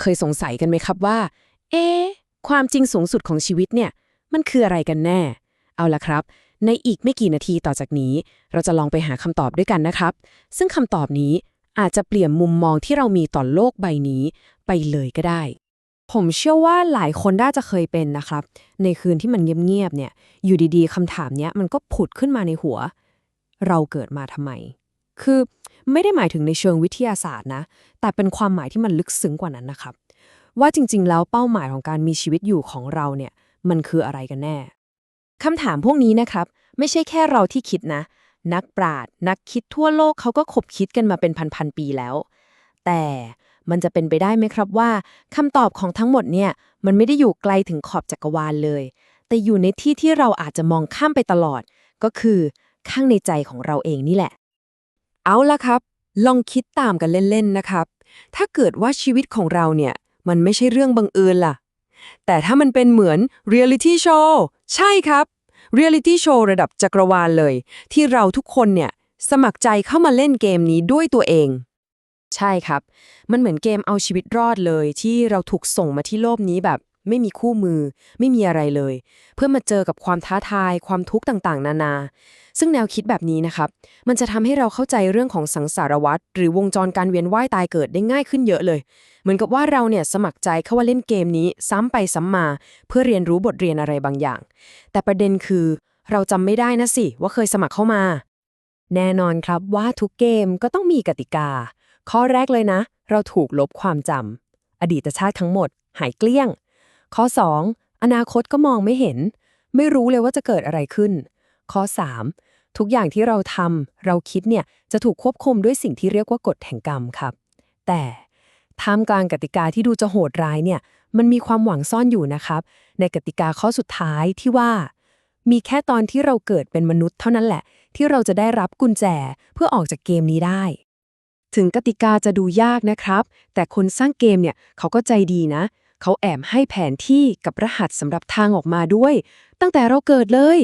เคยสงสัยกันไหมครับว่า เอ๊ะความจริงสูงสุดของชีวิตเนี่ย มันคืออะไรกันแน่ เอาละครับ ในอีกไม่กี่นาทีต่อจากนี้ เราจะลองไปหาคำตอบด้วยกันนะครับ ซึ่งคำตอบนี้อาจจะเปลี่ยนมุมมองที่เรามีต่อโลกใบนี้ไปเลยก็ได้ ผมเชื่อว่าหลายคนน่าจะเคยเป็นนะครับ ในคืนที่มันเงียบๆเนี่ย อยู่ดีๆคำถามเนี้ยมันก็ผุดขึ้นมาในหัว เราเกิดมาทำไม คือไม่ได้หมายถึงในเชิงวิทยาศาสตร์นะ แต่เป็นความหมายที่มันลึกซึ้งกว่านั้นนะครับ ว่าจริง ๆ แล้วเป้าหมายของการมีชีวิตอยู่ของเราเนี่ยมันคืออะไรกันแน่คำถามพวกนี้นะครับ ไม่ใช่แค่เราที่คิดนะ นักปราชญ์นักคิดทั่วโลกเขาก็ขบคิดกันมาเป็นพันๆปีแล้ว แต่มันจะเป็นไปได้ไหมครับว่าคำตอบของทั้งหมดเนี่ยมันไม่ได้อยู่ไกลถึงขอบจักรวาลเลย แต่อยู่ในที่ที่เราอาจจะมองข้ามไปตลอด ก็คือข้างในใจของเราเองนี่แหละ เอาละครับ ลองคิดตามกันเล่นๆนะครับ ถ้าเกิดว่าชีวิตของเราเนี่ย มันไม่ใช่เรื่องบังเอิญล่ะ แต่ถ้ามันเป็นเหมือนเรียลิตี้โชว์ใช่ครับเรียลิตี้โชว์ระดับจักรวาลเลย ที่เราทุกคนเนี่ย สมัครใจเข้ามาเล่นเกมนี้ด้วยตัวเอง ใช่ครับ มันเหมือนเกมเอาชีวิตรอดเลย ที่เราถูกส่งมาที่โลกนี้แบบไม่มีคู่มือ ไม่มีอะไรเลย เพื่อมาเจอกับความท้าทายความทุกข์ต่างๆ นานา ซึ่งแนวคิดแบบนี้นะครับ มันจะทำให้เราเข้าใจเรื่องของสังสารวัฏหรือวงจรการเวียนว่ายตายเกิดได้ง่ายขึ้นเยอะเลย เหมือนกับว่าเราเนี่ยสมัครใจเข้ามาเล่นเกมนี้ซ้ำไปซ้ำมา เพื่อเรียนรู้บทเรียนอะไรบางอย่าง แต่ประเด็นคือ เราจำไม่ได้นะสิว่าเคยสมัครเข้ามา แน่นอนครับว่าทุกเกมก็ต้องมีกติกา ข้อแรกเลยนะ เราถูกลบความจำอดีตชาติทั้งหมด หายเกลี้ยง ข้อ 2. อนาคตก็มองไม่เห็น ไม่รู้เลยว่าจะเกิดอะไรขึ้น ข้อ 3. ทุกอย่างที่เราทำเราคิดเนี่ยจะถูกควบคุมด้วยสิ่งที่เรียกว่ากฎแห่งกรรมครับ แต่ท่ามกลางกติกาที่ดูจะโหดร้ายเนี่ยมันมีความหวังซ่อนอยู่นะครับ ในกติกาข้อสุดท้ายที่ว่า มีแค่ตอนที่เราเกิดเป็นมนุษย์เท่านั้นแหละ ที่เราจะได้รับกุญแจเพื่อออกจากเกมนี้ได้ ถึงกติกาจะดูยากนะครับ แต่คนสร้างเกมเนี่ยเขาก็ใจดีนะ เขาแอบให้แผนที่กับรหัสสำหรับทางออกมาด้วย ตั้งแต่เราเกิดเลย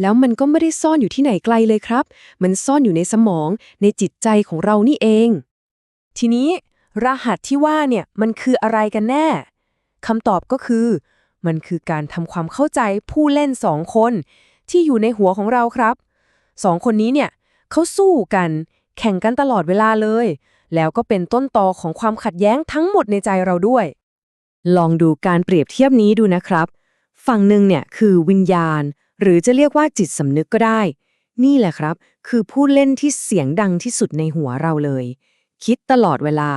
แล้วมันก็ไม่ได้ซ่อนอยู่ที่ไหนไกลเลยครับ มันซ่อนอยู่ในสมอง ในจิตใจของเรานี่เอง ทีนี้ รหัสที่ว่าเนี่ยมันคืออะไรกันแน่คำตอบก็คือ มันคือการทำความเข้าใจผู้เล่นสองคน ที่อยู่ในหัวของเราครับสองคนนี้เนี่ยเขาสู้กัน แข่งกันตลอดเวลาเลย แล้วก็เป็นต้นตอของความขัดแย้งทั้งหมดในใจเราด้วย ลองดูการเปรียบเทียบนี้ดูนะครับ ฝั่งหนึ่งเนี่ยคือวิญญาณ หรือจะเรียกว่าจิตสำนึกก็ได้ นี่แหละครับ คือผู้เล่นที่เสียงดังที่สุดในหัวเราเลย คิดตลอดเวลา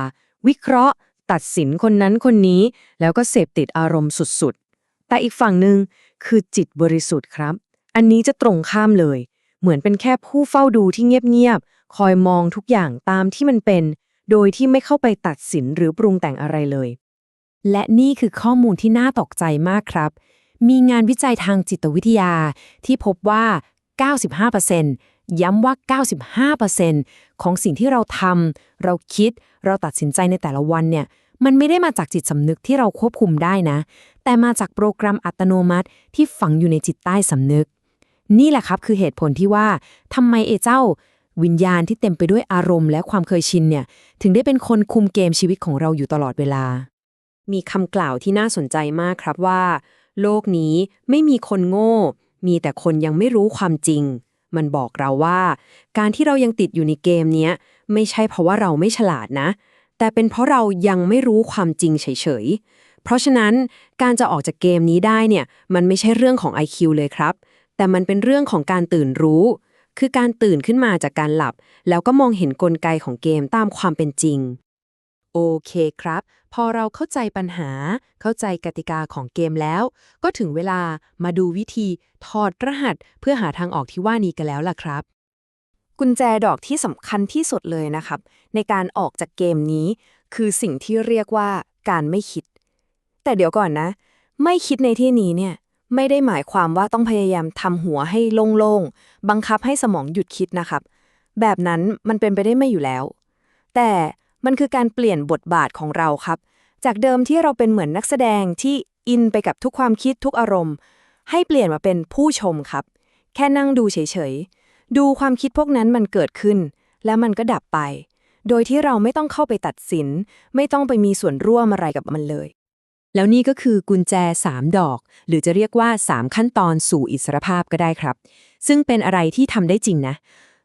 วิเคราะห์ ตัดสินคนนั้นคนนี้ แล้วก็เสพติดอารมณ์สุดๆ แต่อีกฝั่งหนึ่งคือจิตบริสุทธิ์ครับ อันนี้จะตรงข้ามเลย เหมือนเป็นแค่ผู้เฝ้าดูที่เงียบๆ คอยมองทุกอย่างตามที่มันเป็น โดยที่ไม่เข้าไปตัดสินหรือปรุงแต่งอะไรเลย และนี่คือข้อมูลที่น่าตกใจมากครับ มีงานวิจัยทางจิตวิทยาที่พบว่า 95%ย้ำว่า 95%ของสิ่งที่เราทำเราคิด เราตัดสินใจในแต่ละวันเนี่ย มันไม่ได้มาจากจิตสำนึกที่เราควบคุมได้นะ แต่มาจากโปรแกรมอัตโนมัติที่ฝังอยู่ในจิตใต้สำนึก นี่แหละครับคือเหตุผลที่ว่าทำไมเอเจ้าวิญญาณที่เต็มไปด้วยอารมณ์และความเคยชินเนี่ย ถึงได้เป็นคนคุมเกมชีวิตของเราอยู่ตลอดเวลา มีคำกล่าวที่น่าสนใจมากครับว่า โลกนี้ไม่มีคนโง่ มีแต่คนยังไม่รู้ความจริง มันบอกเราว่า การที่เรายังติดอยู่ในเกมนี้ไม่ใช่เพราะว่าเราไม่ฉลาดนะ แต่เป็นเพราะเรายังไม่รู้ความจริงเฉยๆ เพราะฉะนั้นการจะออกจากเกมนี้ได้เนี่ยมันไม่ใช่เรื่องของ IQ เลยครับ แต่มันเป็นเรื่องของการตื่นรู้ คือการตื่นขึ้นมาจากการหลับ แล้วก็มองเห็นกลไกของเกมตามความเป็นจริง โอเคครับ พอเราเข้าใจปัญหา เข้าใจกติกาของเกมแล้ว ก็ถึงเวลามาดูวิธีถอดรหัสเพื่อหาทางออกที่ว่านี้กันแล้วล่ะครับ กุญแจดอกที่สำคัญที่สุดเลยนะครับ ในการออกจากเกมนี้ คือสิ่งที่เรียกว่าการไม่คิด แต่เดี๋ยวก่อนนะ ไม่คิดในที่นี้เนี่ยไม่ได้หมายความว่าต้องพยายามทำหัวให้โล่งๆ บังคับให้สมองหยุดคิดนะครับ แบบนั้นมันเป็นไปได้ไม่อยู่แล้ว แต่ มันคือการเปลี่ยนบทบาทของเราครับ จากเดิมที่เราเป็นเหมือนนักแสดงที่อินไปกับทุกความคิดทุกอารมณ์ ให้เปลี่ยนมาเป็นผู้ชมครับ แค่นั่งดูเฉยๆ ดูความคิดพวกนั้นมันเกิดขึ้น แล้วมันก็ดับไป โดยที่เราไม่ต้องเข้าไปตัดสิน ไม่ต้องไปมีส่วนร่วมอะไรกับมันเลย แล้วนี่ก็คือกุญแจ 3 ดอก หรือจะเรียกว่า 3 ขั้นตอนสู่อิสรภาพก็ได้ครับ ซึ่งเป็นอะไรที่ทำได้จริงนะ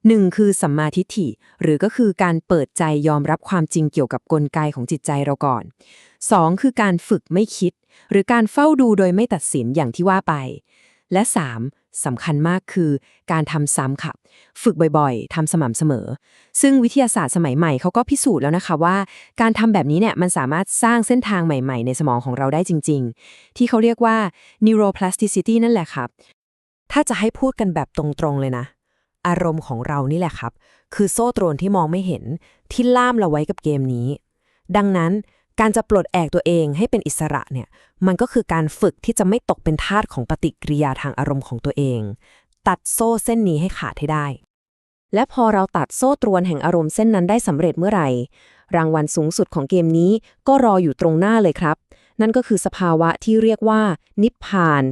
หนึ่งคือสัมมาทิฏฐิ หรือก็คือการเปิดใจยอมรับความจริงเกี่ยวกับกลไกของจิตใจเราก่อน 2 คือการฝึกไม่คิด หรือการเฝ้าดูโดยไม่ตัดสินอย่างที่ว่าไป และ 3สำคัญมากคือการทำซ้ำค่ะ ฝึกบ่อยๆทำสม่ำเสมอ ซึ่งวิทยาศาสตร์สมัยใหม่เขาก็พิสูจน์แล้วนะคะว่า การทำแบบนี้เนี่ยมันสามารถสร้างเส้นทางใหม่ๆ ในสมองของเราได้จริง ๆ ที่เขาเรียกว่า neuroplasticity นั่นแหละครับถ้าจะให้พูดกันแบบตรงๆเลยนะ อารมณ์ของเรานี่แหละครับ คือโซ่ตรวนที่มองไม่เห็นที่ล่ามเราไว้กับเกมนี้ ดังนั้นการจะปลดแอกตัวเองให้เป็นอิสระเนี่ย มันก็คือการฝึกที่จะไม่ตกเป็นทาสของปฏิกิริยาทางอารมณ์ของตัวเอง ตัดโซ่เส้นนี้ให้ขาดให้ได้ และพอเราตัดโซ่ตรวนแห่งอารมณ์เส้นนั้นได้สำเร็จเมื่อไหร่ รางวัลสูงสุดของเกมนี้ก็รออยู่ตรงหน้าเลยครับ นั่นก็คือสภาวะที่เรียกว่า นิพพาน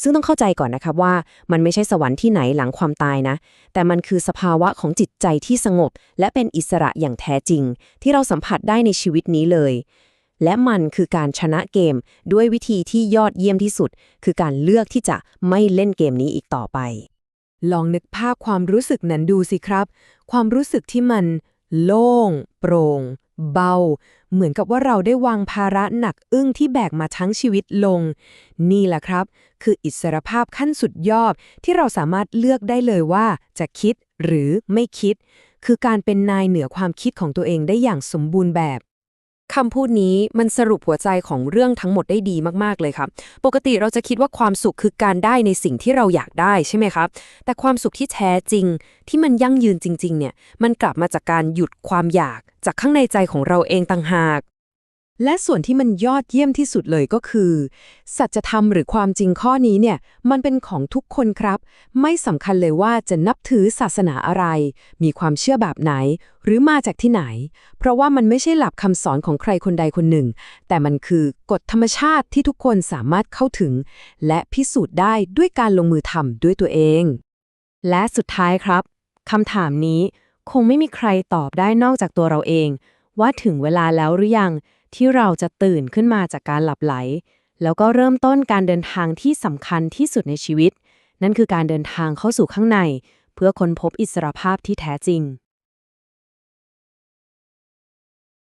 ซึ่งต้องเข้าใจก่อนนะครับว่ามันไม่ใช่สวรรค์ที่ไหนหลังความตายนะ แต่มันคือสภาวะของจิตใจที่สงบ และเป็นอิสระอย่างแท้จริง ที่เราสัมผัสได้ในชีวิตนี้เลย และมันคือการชนะเกมด้วยวิธีที่ยอดเยี่ยมที่สุด คือการเลือกที่จะไม่เล่นเกมนี้อีกต่อไป ลองนึกภาพความรู้สึกนั้นดูสิครับ ความรู้สึกที่มัน โล่ง โปร่ง เบา เหมือนกับว่าเราได้วางภาระหนักอึ้งที่แบกมาทั้งชีวิตลง นี่แหละครับ คืออิสรภาพขั้นสุดยอดที่เราสามารถเลือกได้เลยว่าจะคิดหรือไม่คิด คือการเป็นนายเหนือความคิดของตัวเองได้อย่างสมบูรณ์แบบ คำพูดนี้มันสรุปหัวใจของเรื่องทั้งหมดได้ดีมากๆเลยครับ ปกติเราจะคิดว่าความสุขคือการได้ในสิ่งที่เราอยากได้ใช่ไหมครับ แต่ความสุขที่แท้จริง ที่มันยั่งยืนจริง ๆ เนี่ย มันกลับมาจากการหยุดความอยาก จากข้างในใจของเราเองต่างหาก และส่วนที่มันยอดเยี่ยมที่สุดเลยก็คือ สัจธรรมหรือความจริงข้อนี้เนี่ย มันเป็นของทุกคนครับ ไม่สำคัญเลยว่าจะนับถือศาสนาอะไร มีความเชื่อแบบไหน หรือมาจากที่ไหน เพราะว่ามันไม่ใช่หลักคำสอนของใครคนใดคนหนึ่ง แต่มันคือกฎธรรมชาติที่ทุกคนสามารถเข้าถึง และพิสูจน์ได้ด้วยการลงมือทำด้วยตัวเอง และสุดท้ายครับคำถามนี้คงไม่มีใครตอบได้นอกจากตัวเราเอง ว่าถึงเวลาแล้วหรือยัง ที่เราจะตื่นขึ้นมาจากการหลับไหล แล้วก็เริ่มต้นการเดินทางที่สำคัญที่สุดในชีวิต นั่นคือการเดินทางเข้าสู่ข้างใน เพื่อค้นพบอิสรภาพที่แท้จริง